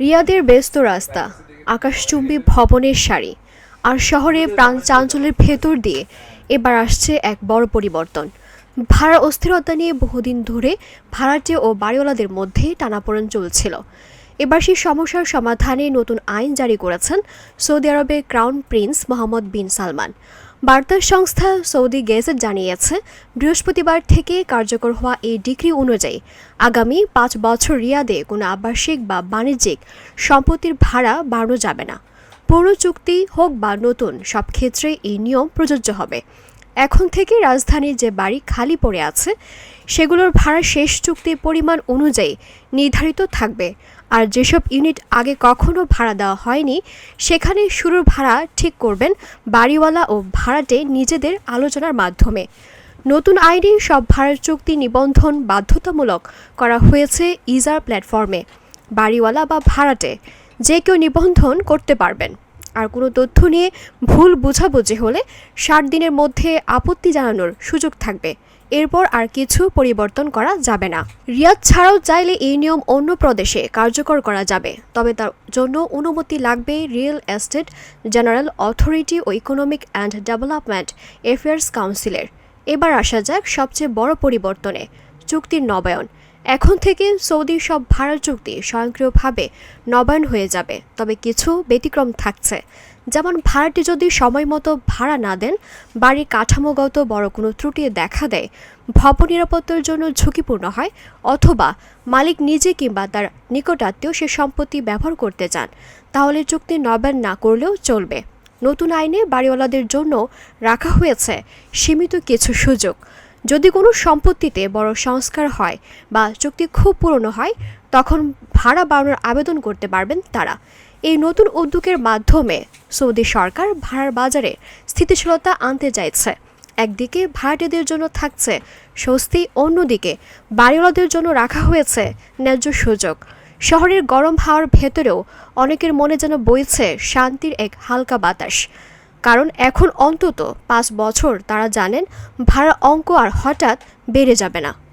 রিয়াদের ব্যস্ত রাস্তা, আকাশচুম্বী ভবনের সারি আর শহরে প্রাণ চাঞ্চলের ভেতর দিয়ে এবার আসছে এক বড় পরিবর্তন। ভাড়া অস্থিরতা নিয়ে বহুদিন ধরে ভাড়াটে ও বাড়িওয়ালাদের মধ্যে টানাপোড়েন চলছিল। এবার সেই সমস্যার সমাধানে নতুন আইন জারি করেছেন সৌদি আরবের crown prince Mohammed bin Salman. বার্তা সংস্থা সৌদি গেজেট জানিয়েছে, বৃহস্পতিবার থেকে কার্যকর হওয়া এই ডিগ্রি অনুযায়ী আগামী পাঁচ বছর রিয়াদে কোনো আবাসিক বা বাণিজ্যিক সম্পত্তির ভাড়া বাড়ানো যাবে না। পুরো চুক্তি হোক বা নতুন, সব ক্ষেত্রে এই নিয়ম প্রযোজ্য হবে। এখন থেকে রাজধানীর যে বাড়ি খালি পড়ে আছে, সেগুলোর ভাড়া শেষ চুক্তির পরিমাণ অনুযায়ী নির্ধারিত থাকবে। আর যেসব ইউনিট আগে কখনো ভাড়া দেওয়া হয়নি, সেখানে শুরুর ভাড়া ঠিক করবেন বাড়িওয়ালা ও ভাড়াটে নিজেদের আলোচনার মাধ্যমে। নতুন আইনে সব ভাড়ার চুক্তি নিবন্ধন বাধ্যতামূলক করা হয়েছে ইজার প্ল্যাটফর্মে, বাড়িওয়ালা বা ভাড়াটে। যে কেউ নিবন্ধন করতে পারবেন। আর কোনো তথ্য নিয়ে ভুল বোঝাবুঝি হলে ষাট দিনের মধ্যে আপত্তি জানানোর সুযোগ থাকবে। এরপর আর কিছু পরিবর্তন করা যাবে না। রিয়াদ ছাড়াও চাইলে এই নিয়ম অন্য প্রদেশে কার্যকর করা যাবে। তবে তার জন্য অনুমতি লাগবে রিয়েল এস্টেট জেনারেল অথরিটি ও ইকোনমিক অ্যান্ড ডেভেলপমেন্ট অ্যাফেয়ার্স কাউন্সিলের। এবার আসা যাক সবচেয়ে বড় পরিবর্তনে। চুক্তির নবায়ন। এখন থেকে সৌদির সব ভাড়া চুক্তি স্বয়ংক্রিয়ভাবে নবায়ন হয়ে যাবে, তবে কিছু ব্যতিক্রম থাকছে। যেমন ভাড়াটি যদি সময় মতো ভাড়া না দেন বাড়ির কাঠামোগত বড় কোনো ত্রুটি দেখা দেয়, ভবন নিরাপত্তার জন্য ঝুঁকিপূর্ণ হয়, অথবা মালিক নিজে কিংবা তার নিকটাত্মীয় সে সম্পত্তি ব্যবহার করতে চান, তাহলে চুক্তি নবায়ন না করলেও চলবে। নতুন আইনে বাড়িওয়ালাদের জন্য রাখা হয়েছে সীমিত কিছু সুযোগ। যদি কোনো সম্পত্তিতে বড় সংস্কার হয় বা চুক্তি খুব পুরনো হয়, তখন ভাড়া বাড়ানোর আবেদন করতে পারবেন তারা। এই নতুন উদ্যোগের মাধ্যমে সৌদি সরকার ভাড়ার বাজারে স্থিতিশীলতা আনতে চাইছে। একদিকে ভাড়াটেদের জন্য থাকছে স্বস্তি, অন্যদিকে বাড়িওয়ালাদের জন্য রাখা হয়েছে ন্যায্য সুযোগ। শহরের গরম হাওয়ার ভেতরেও অনেকের মনে যেন বইছে শান্তির এক হালকা বাতাস। কারণ এখন অন্তত পাঁচ বছর তারা জানেন ভাড়া অঙ্ক আর হঠাৎ বেড়ে যাবে না।